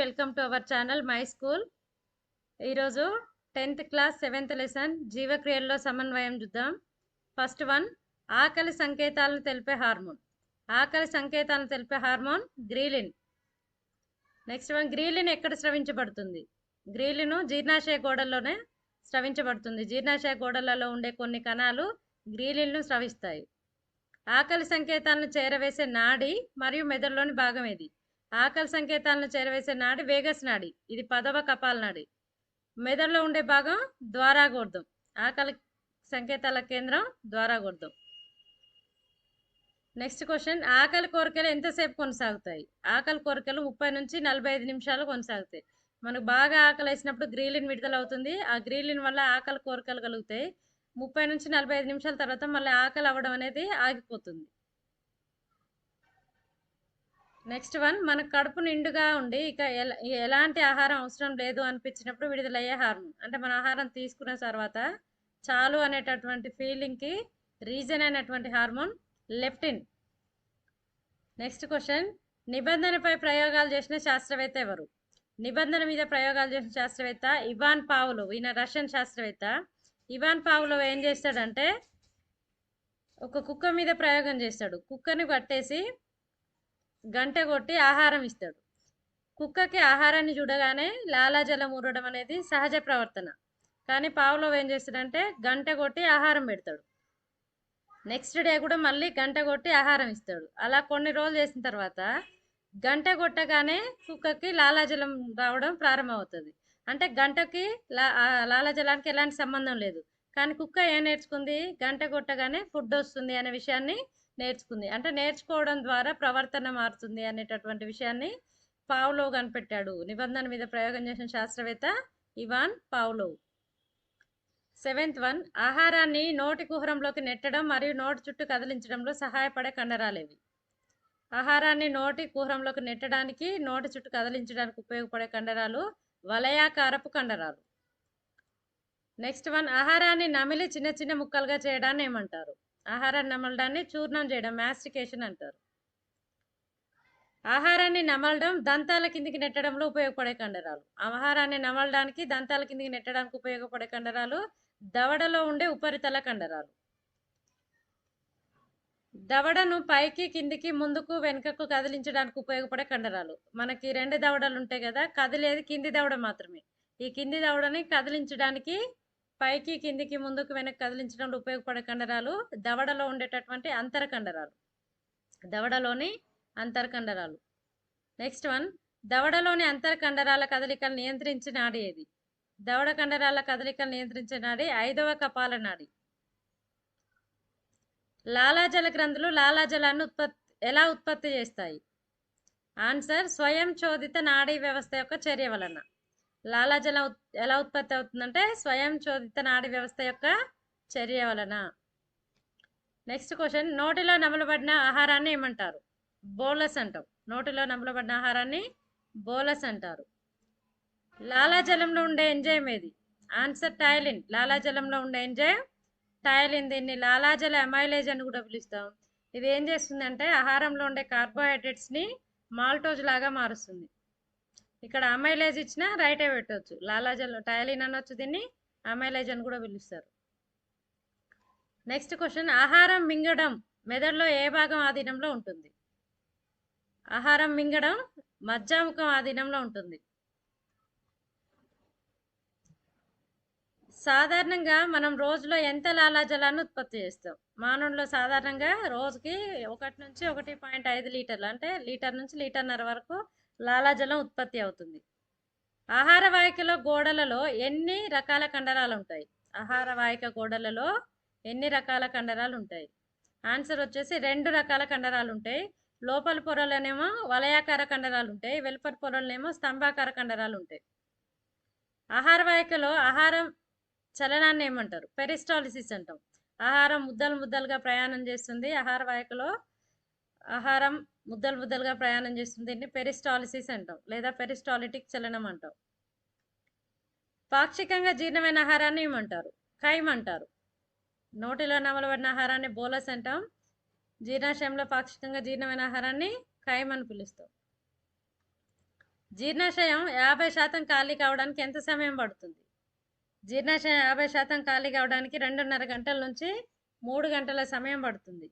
Welcome to our channel my school ఈరోజు tenth class seventh lesson జీవక్రియల్లో సమన్వయం చూద్దాం. ఫస్ట్ వన్ ఆకలి సంకేతాలను తెలిపే హార్మోన్. ఆకలి సంకేతాలను తెలిపే hormone ghrelin. Next one ghrelin ఎక్కడ స్రవించబడుతుంది? గ్రీలిను జీర్ణాశయ గోడల్లోనే స్రవించబడుతుంది. జీర్ణాశయ గోడలలో ఉండే కొన్ని కణాలు గ్రీలిన్ను స్రవిస్తాయి. ఆకలి సంకేతాలను చేరవేసే నాడి మరియు మెదడులోని భాగం ఇది ఆకలి సంకేతాలను చేరవేసే నాడి వేగస్ నాడి. ఇది పదవ కపాల నాడి. మెదడులో ఉండే భాగం ద్వారాగోర్ధం. ఆకలి సంకేతాల కేంద్రం ద్వారాగోర్ధం. Next question. ఆకలి కోరికలు ఎంతసేపు కొనసాగుతాయి? ఆకలి కోరికలు ముప్పై నుంచి నలభై ఐదు నిమిషాలు కొనసాగుతాయి. మనకు బాగా ఆకలి వేసినప్పుడు గ్రీలిన్ విడుదల అవుతుంది. ఆ గ్రీలిన్ వల్ల ఆకలి కోరికలు కలుగుతాయి. ముప్పై నుంచి నలభై ఐదు నిమిషాల తర్వాత మళ్ళీ ఆకలి అవ్వడం అనేది ఆగిపోతుంది. నెక్స్ట్ వన్ మన కడుపు నిండుగా ఉండి ఇక ఎలాంటి ఆహారం అవసరం లేదు అనిపించినప్పుడు విడుదలయ్యే హార్మోన్. అంటే మన ఆహారం తీసుకున్న తర్వాత చాలు అనేటటువంటి ఫీలింగ్కి రీజన్ అయినటువంటి హార్మోన్ లెప్టిన్ నెక్స్ట్ క్వశ్చన్ నిబంధనపై ప్రయోగాలు చేసిన శాస్త్రవేత్త ఎవరు? నిబంధన మీద ప్రయోగాలు చేసిన శాస్త్రవేత్త ఇవాన్ పావులో ఈయన రష్యన్ శాస్త్రవేత్త. ఇవాన్ పావులో ఏం చేస్తాడంటే ఒక కుక్క మీద ప్రయోగం చేస్తాడు. కుక్కని పట్టేసి గంట కొట్టి ఆహారం ఇస్తాడు. కుక్కకి ఆహారాన్ని చూడగానే లాలాజలం ఊరడం అనేది సహజ ప్రవర్తన. కానీ పావులో ఏం చేస్తాడంటే గంట కొట్టి ఆహారం పెడతాడు. నెక్స్ట్ డే కూడా మళ్ళీ గంట కొట్టి ఆహారం ఇస్తాడు. అలా కొన్ని రోజులు చేసిన తర్వాత గంట కొట్టగానే కుక్కకి లాలాజలం రావడం ప్రారంభమవుతుంది. అంటే గంటకి లా లాలాజలానికి ఎలాంటి సంబంధం లేదు. కానీ కుక్క ఏం నేర్చుకుంది? గంట కొట్టగానే ఫుడ్ వస్తుంది అనే విషయాన్ని నేర్చుకుంది. అంటే నేర్చుకోవడం ద్వారా ప్రవర్తన మారుతుంది అనేటటువంటి విషయాన్ని పావులో కనిపెట్టాడు. నిబంధన మీద ప్రయోగం చేసిన శాస్త్రవేత్త ఇవాన్ పావులో సెవెంత్ వన్ ఆహారాన్ని నోటి కుహరంలోకి నెట్టడం మరియు నోటి చుట్టూ కదిలించడంలో సహాయపడే కండరాలేవి. ఆహారాన్ని నోటి కుహరంలోకి నెట్టడానికి నోటి చుట్టూ కదిలించడానికి ఉపయోగపడే కండరాలు వలయాకారపు కండరాలు. నెక్స్ట్ వన్ ఆహారాన్ని నమిలి చిన్న చిన్న ముక్కలుగా చేయడాన్ని ఏమంటారు ఆహారాన్ని నమలడాన్ని చూర్ణం చేయడం మ్యాస్టికేషన్ అంటారు. ఆహారాన్ని నమలడం దంతాల కిందికి నెట్టడంలో ఉపయోగపడే కండరాలు. ఆహారాన్ని నమలడానికి దంతాల కిందికి నెట్టడానికి ఉపయోగపడే కండరాలు దవడలో ఉండే ఉపరితల కండరాలు. దవడను పైకి కిందికి ముందుకు వెనుకకు కదిలించడానికి ఉపయోగపడే కండరాలు. మనకి రెండు దవడలు ఉంటాయి కదా కదిలేది కింది దవడ మాత్రమే. ఈ కింది దవడని కదిలించడానికి పైకి కిందికి ముందుకు వెనక్కి కదిలించడంలో ఉపయోగపడే కండరాలు దవడలో ఉండేటటువంటి అంతర కండరాలు. దవడలోని అంతర కండరాలు. నెక్స్ట్ వన్ దవడలోని అంతర కండరాల కదలికలు నియంత్రించే నాడి ఏది? దవడ కండరాల కదలికలు నియంత్రించే నాడి ఐదవ కపాల నాడి. లాలాజల గ్రంథులు లాలాజలాన్ని ఉత్పత్తి ఎలా ఉత్పత్తి చేస్తాయి? ఆన్సర్ స్వయం చోదిత నాడీ వ్యవస్థ యొక్క చర్య వలన. లాలాజలం ఉత్- ఎలా ఉత్పత్తి అవుతుందంటే స్వయం చోదిత నాడి వ్యవస్థ యొక్క చర్య వలన. నెక్స్ట్ క్వశ్చన్ నోటిలో నమలబడిన ఆహారాన్ని ఏమంటారు? బోలస్ అంటాం. నోటిలో నమలబడిన ఆహారాన్ని బోలస్ అంటారు. లాలాజలంలో ఉండే ఎంజైమ్ ఏది? ఆన్సర్ టైలిన్ లాలాజలంలో ఉండే ఎంజైమ్ టైలిన్ దీన్ని లాలాజల అమైలేజ్ అని కూడా పిలుస్తాం. ఇది ఏం చేస్తుందంటే ఆహారంలో ఉండే కార్బోహైడ్రేట్స్ని మాల్టోజ్ లాగా మారుస్తుంది. ఇక్కడ అమైలేజ్ ఇచ్చినా రైటే పెట్టవచ్చు లాలాజల్ టైలిన్ అనొచ్చు దీన్ని అమైలేజ్ అని కూడా పిలుస్తారు. నెక్స్ట్ క్వశ్చన్ ఆహారం మింగడం మెదడులో ఏ భాగం ఆధీనంలో ఉంటుంది? ఆహారం మింగడం మజ్జాముఖం ఆధీనంలో ఉంటుంది. సాధారణంగా మనం రోజులో ఎంత లాలాజలాన్ని ఉత్పత్తి చేస్తాం? మానవుల్లో సాధారణంగా రోజుకి ఒకటి నుంచి ఒకటి పాయింట్ ఐదు లీటర్లు అంటే లీటర్ నుంచి లీటర్న్నర వరకు లాలాజలం ఉత్పత్తి అవుతుంది. ఆహార వాహికలో గోడలలో ఎన్ని రకాల కండరాలు ఉంటాయి? ఆహార వాహిక గోడలలో ఎన్ని రకాల కండరాలు ఉంటాయి? ఆన్సర్ వచ్చేసి రెండు రకాల కండరాలు ఉంటాయి. లోపల పొరలనేమో వలయాకార కండరాలు ఉంటాయి. వెలుపల పొరలనేమో స్తంభాకార కండరాలు ఉంటాయి. ఆహార వాహికలో ఆహారం చలనాన్ని ఏమంటారు? పెరిస్టాలిసిస్ అంటాం. ఆహారం ముద్దలు ముద్దలుగా ప్రయాణం చేస్తుంది. ఆహార వాహికలో ఆహారం ముద్దలు ముద్దలుగా ప్రయాణం చేస్తుంది. దీన్ని పెరిస్టాలిసిస్ అంటాం. లేదా పెరిస్టాలిటిక్ చలనం అంటాం. పాక్షికంగా జీర్ణమైన ఆహారాన్ని ఏమంటారు? ఖైమ్ అంటారు. నోటిలో నమలబడిన ఆహారాన్ని బోలస్ అంటాం. జీర్ణాశయంలో పాక్షికంగా జీర్ణమైన ఆహారాన్ని ఖైమ్ అని పిలుస్తాం. జీర్ణాశయం యాభై శాతం ఖాళీ కావడానికి ఎంత సమయం పడుతుంది? జీర్ణాశయం యాభై శాతం ఖాళీ కావడానికి రెండున్నర గంటల నుంచి మూడు గంటల సమయం పడుతుంది.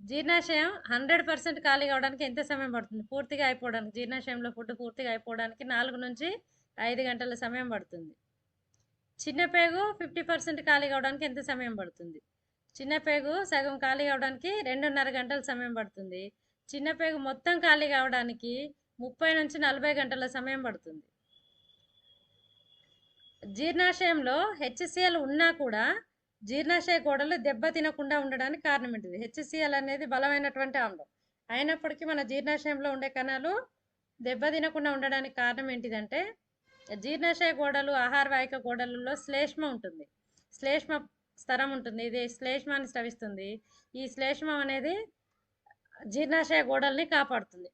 జీర్ణాశయం హండ్రెడ్ పర్సెంట్ ఖాళీ కావడానికి ఎంత సమయం పడుతుంది? పూర్తిగా అయిపోవడానికి జీర్ణాశయంలో ఫుడ్ పూర్తిగా అయిపోవడానికి నాలుగు నుంచి ఐదు గంటల సమయం పడుతుంది. చిన్న పేగు ఫిఫ్టీ పర్సెంట్ ఖాళీ కావడానికి ఎంత సమయం పడుతుంది? చిన్న పేగు సగం ఖాళీ కావడానికి రెండున్నర గంటల సమయం పడుతుంది. చిన్న పేగు మొత్తం ఖాళీ కావడానికి ముప్పై నుంచి నలభై గంటల సమయం పడుతుంది. జీర్ణాశయంలో హెచ్సిఎల్ ఉన్నా కూడా జీర్ణాశయ గోడలు దెబ్బ తినకుండా ఉండడానికి కారణం ఏంటిది? హెచ్సిఎల్ అనేది బలమైనటువంటి ఆమ్లం అయినప్పటికీ మన జీర్ణాశయంలో ఉండే కణాలు దెబ్బ తినకుండా ఉండడానికి కారణం ఏంటిదంటే జీర్ణాశయ గోడలు ఆహార వాహిక గోడలలో శ్లేష్మ ఉంటుంది. శ్లేష్మ స్తరం ఉంటుంది. ఇది శ్లేష్మాన్ని స్రవిస్తుంది. ఈ శ్లేష్మం అనేది జీర్ణాశయ గోడల్ని కాపాడుతుంది.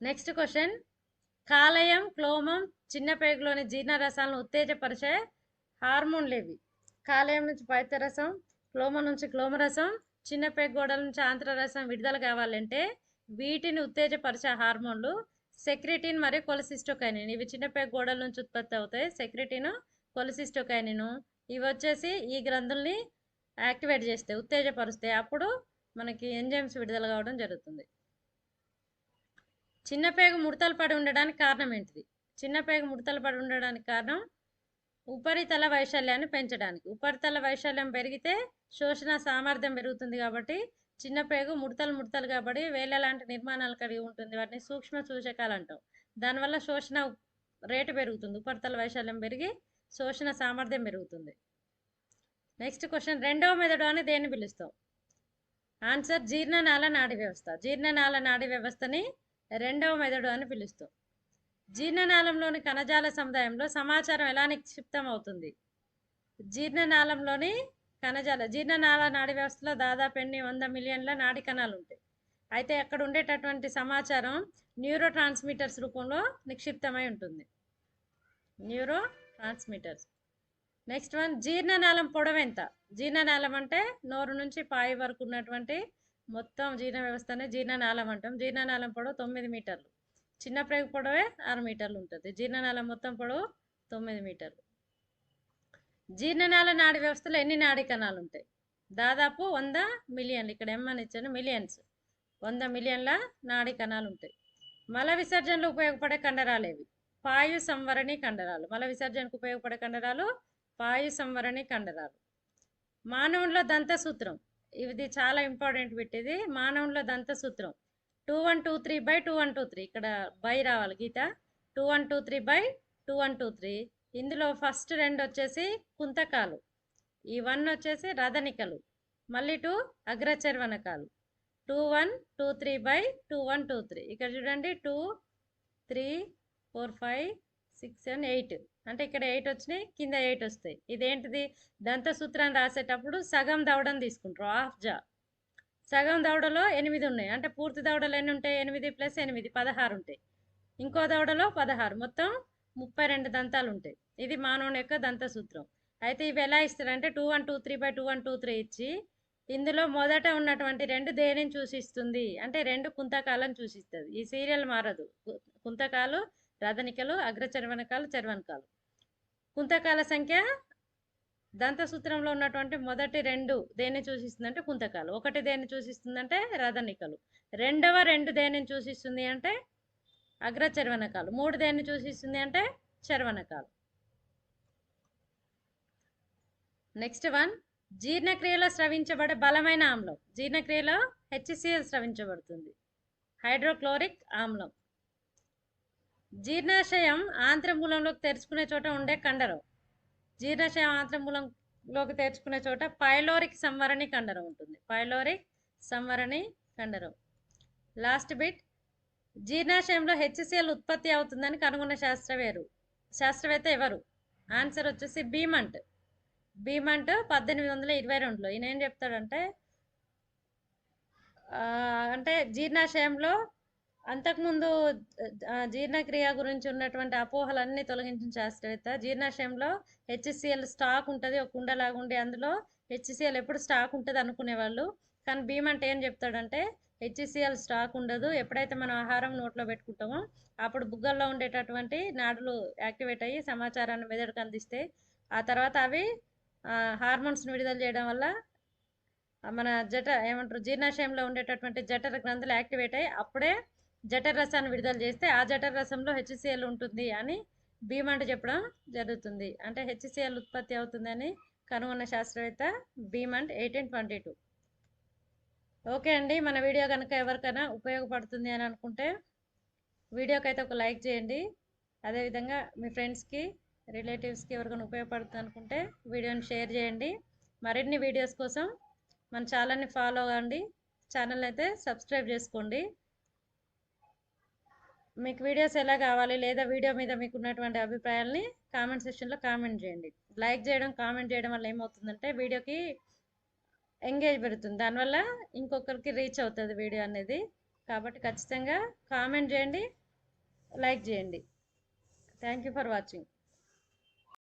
Next question. కాలేయం క్లోమం చిన్న పేగులోని జీర్ణరసాలను ఉత్తేజపరిచే హార్మోన్లు ఇవి కాలేయం నుంచి పైత్యరసం క్లోమ నుంచి క్లోమరసం చిన్నపేగ గోడల నుంచి ఆంత్రరసం విడుదల కావాలంటే వీటిని ఉత్తేజపరిచే హార్మోన్లు సెక్రిటిన్ మరియు కొలసిస్టోకైనిన్. ఇవి చిన్నపేగ గోడల నుంచి ఉత్పత్తి అవుతాయి. Secretin cholecystokinin. ఇవి వచ్చేసి ఈ గ్రంథుల్ని యాక్టివేట్ చేస్తాయి ఉత్తేజపరుస్తాయి. అప్పుడు మనకి ఎంజైమ్స్ విడుదల కావడం జరుగుతుంది. చిన్నపేగ ముడతలు పడి ఉండడానికి కారణం ఏంటిది? చిన్నపేగ ముడతలు పడి ఉండడానికి కారణం ఉపరితల వైశాల్యాన్ని పెంచడానికి. ఉపరితల వైశాల్యం పెరిగితే శోషణ సామర్థ్యం పెరుగుతుంది కాబట్టి చిన్న పేగు ముడతలు ముడతలు కాబట్టి వేల లాంటి నిర్మాణాలు కలిగి ఉంటుంది. వాటిని సూక్ష్మ సూచకాలు అంటాం. దానివల్ల శోషణ రేటు పెరుగుతుంది. ఉపరితల వైశాల్యం పెరిగి శోషణ సామర్థ్యం పెరుగుతుంది. Next question. రెండవ మెదడు అని దేన్ని పిలుస్తాం? ఆన్సర్ జీర్ణనాళ నాడి వ్యవస్థ. జీర్ణనాళ నాడి వ్యవస్థని రెండవ మెదడు అని పిలుస్తాం. జీర్ణనాళంలోని కణజాల సముదాయంలో సమాచారం ఎలా నిక్షిప్తం అవుతుంది జీర్ణనాళంలోని కణజాల జీర్ణనాళ నాడి వ్యవస్థలో దాదాపు ఎన్ని వంద మిలియన్ల నాడి కణాలు ఉంటాయి? అయితే అక్కడ ఉండేటటువంటి సమాచారం న్యూరో ట్రాన్స్మిటర్స్ రూపంలో నిక్షిప్తమై ఉంటుంది. న్యూరో ట్రాన్స్మిటర్స్ నెక్స్ట్ వన్ జీర్ణనాళం పొడవెంత ఎంత? జీర్ణనాళం అంటే నోరు నుంచి పాయి వరకు ఉన్నటువంటి మొత్తం జీర్ణ వ్యవస్థనే జీర్ణనాళం అంటాం. జీర్ణనాళం పొడవు తొమ్మిది మీటర్లు. చిన్న ప్రేగు పొడవే ఆరు మీటర్లు ఉంటుంది. జీర్ణనాళ మొత్తం పొడవు తొమ్మిది మీటర్లు. జీర్ణనాళ నాడి వ్యవస్థలో ఎన్ని నాడి కణాలు ఉంటాయి? దాదాపు వంద మిలియన్లు. ఇక్కడ ఎమ్మని ఇచ్చాను మిలియన్స్. వంద మిలియన్ల నాడి కణాలు ఉంటాయి. మల విసర్జనలో ఉపయోగపడే కండరాలు ఏవి? పాయు సంవరణి కండరాలు. మల విసర్జనకు ఉపయోగపడే కండరాలు పాయు సంవరణి కండరాలు. మానవుల్లో దంత సూత్రం ఇది చాలా ఇంపార్టెంట్ పెట్టేది. మానవుల్లో దంత సూత్రం two one two three by two one two three ఇక్కడ బై రావాలి గీత. Two one two three by two one two three ఇందులో ఫస్ట్ రెండు వచ్చేసి కుంతకాలు. ఈ వన్ వచ్చేసి రథనికలు మళ్ళీ two అగ్రచర్వనకాలు. Two one two three by two one two three ఇక్కడ చూడండి two three four five six seven eight అంటే ఇక్కడ ఎయిట్ వచ్చినాయి కింద ఎయిట్ వస్తాయి. ఇదేంటిది? దంత సూత్రాన్ని రాసేటప్పుడు సగం దవడం తీసుకుంటారు. హాఫ్ జా. సగం దవడలో ఎనిమిది ఉన్నాయి. అంటే పూర్తి దవడలు ఎన్ని ఉంటాయి? ఎనిమిది ప్లస్ ఎనిమిది పదహారు ఉంటాయి. ఇంకో దవడలో పదహారు. మొత్తం ముప్పై రెండు దంతాలు ఉంటాయి. ఇది మానవుని యొక్క దంత సూత్రం. అయితే ఇవి ఎలా ఇస్తారంటే two one two three by two one two three ఇచ్చి ఇందులో మొదట ఉన్నటువంటి రెండు దేనిని సూచిస్తుంది అంటే రెండు కుంతకాలను సూచిస్తుంది ఈ సీరియల్ మారదు. కు- కుంతకాలు రథనికలు అగ్రచర్వనకాలు చర్వనకాలు కుంతకాల సంఖ్య దంత సూత్రంలో ఉన్నటువంటి మొదటి రెండు దేన్ని సూచిస్తుందంటే కుంతకాలు. ఒకటి దేన్ని సూచిస్తుందంటే రథనికలు రెండవ రెండు దేనిని సూచిస్తుంది అంటే అగ్రచర్వనకాలు. మూడు దేన్ని సూచిస్తుంది అంటే చర్వనకాలు. నెక్స్ట్ వన్ జీర్ణక్రియలో స్రవించబడే బలమైన ఆమ్లం. జీర్ణక్రియలో హెచ్సిఎల్ స్రవించబడుతుంది. హైడ్రోక్లోరిక్ ఆమ్లం. జీర్ణాశయం ఆంత్రమూలంలోకి తెరుచుకునే చోట ఉండే కండరం. జీర్ణాశయం ఆంత్రమూలంలోకి తెరుచుకునే చోట పైలోరిక్ సంవరణి కండరం ఉంటుంది. పైలోరిక్ సంవరణి కండరం లాస్ట్ బిట్. జీర్ణాశయంలో హెచ్సిఎల్ ఉత్పత్తి అవుతుందని కనుగొన్న శాస్త్రవేరు శాస్త్రవేత్త ఎవరు? ఆన్సర్ వచ్చేసి బీమంట్ బీమంట్ పద్దెనిమిది వందల ఇరవై రెండులో ఈయన ఏం చెప్తాడంటే అంటే జీర్ణాశయంలో అంతకుముందు జీర్ణక్రియ గురించి ఉన్నటువంటి అపోహలన్నీ తొలగించిన శాస్త్రవేత్త. జీర్ణాశయంలో హెచ్సిఎల్ స్టాక్ ఉంటుంది ఒక కుండలాగా ఉండి అందులో హెచ్సిఎల్ ఎప్పుడు స్టాక్ ఉంటుంది అనుకునేవాళ్ళు. కానీ భీమ్ అంటే ఏం చెప్తాడంటే హెచ్సిఎల్ స్టాక్ ఉండదు ఎప్పుడైతే మనం ఆహారం నోట్లో పెట్టుకుంటామో అప్పుడు బుగ్గల్లో ఉండేటటువంటి నాడులు యాక్టివేట్ అయ్యి సమాచారాన్ని మెదడుకు అందిస్తే ఆ తర్వాత అవి హార్మోన్స్ని విడుదల చేయడం వల్ల మన జఠ ఏమంటారు జీర్ణాశయంలో ఉండేటటువంటి జఠర గ్రంథులు యాక్టివేట్ అయ్యి అప్పుడే జఠర రసాన్ని విడుదల చేస్తే ఆ జఠర రసంలో హెచ్సిఎల్ ఉంటుంది అని భీమంట చెప్పడం జరుగుతుంది. అంటే హెచ్సిఎల్ ఉత్పత్తి అవుతుందని కనుగొన్న శాస్త్రవేత్త Beaumont eighteen twenty two okay అండి మన వీడియో కనుక ఎవరికైనా ఉపయోగపడుతుంది అని అనుకుంటే వీడియోకి అయితే ఒక లైక్ చేయండి. అదేవిధంగా మీ ఫ్రెండ్స్కి రిలేటివ్స్కి ఎవరికైనా ఉపయోగపడుతుంది అనుకుంటే వీడియోని షేర్ చేయండి. మరిన్ని వీడియోస్ కోసం మన ఛానల్ని ఫాలో అవ్వండి. ఛానల్ అయితే సబ్స్క్రైబ్ చేసుకోండి. మీకు వీడియోస్ ఎలా కావాలి లేదా వీడియో మీద మీకు ఉన్నటువంటి అభిప్రాయాల్ని కామెంట్ సెక్షన్లో కామెంట్ చేయండి. లైక్ చేయడం కామెంట్ చేయడం వల్ల ఏమవుతుందంటే వీడియోకి ఎంగేజ్ పెడుతుంది దానివల్ల ఇంకొకరికి రీచ్ అవుతుంది వీడియో అనేది. కాబట్టి ఖచ్చితంగా కామెంట్ చేయండి లైక్ చేయండి. Thank you for watching.